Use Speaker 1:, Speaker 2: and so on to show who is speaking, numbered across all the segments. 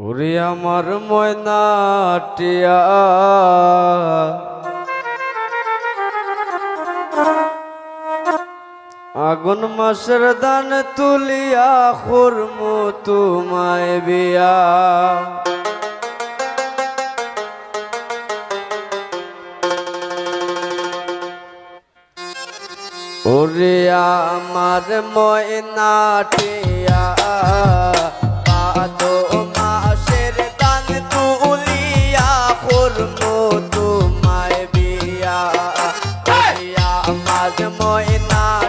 Speaker 1: ওরে আমার ময়নাটিয়া আগুন মাসের দান তুলিয়া খুরমু তুমায় বিয়া। ওরে আমার ময়নাটিয়া না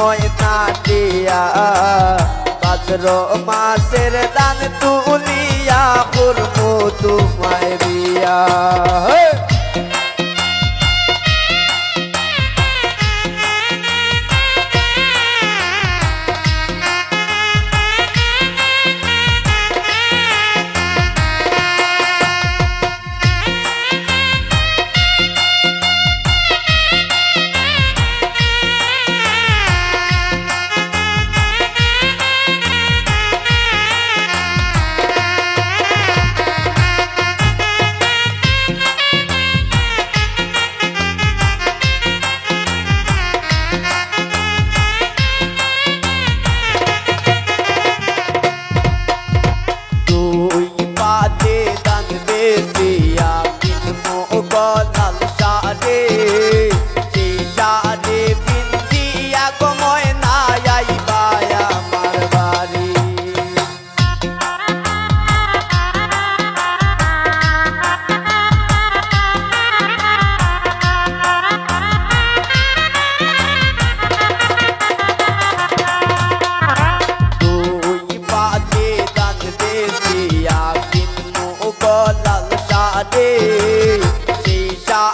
Speaker 1: ময়না দিয়া পাত্র মাসের দান তুলিয়া করব তোমায় বিয়া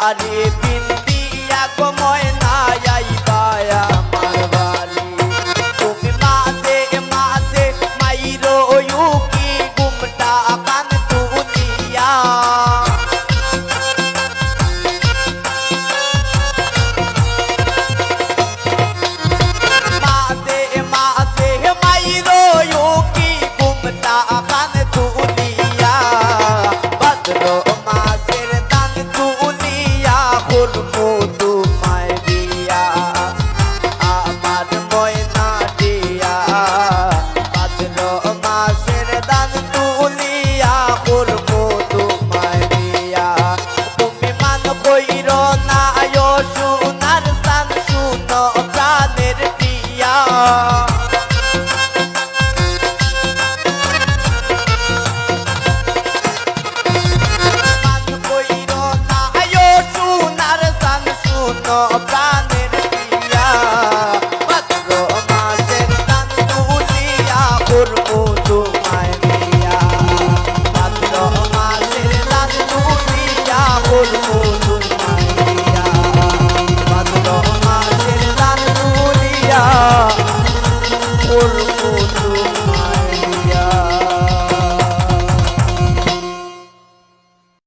Speaker 1: হারিয়ে বলবো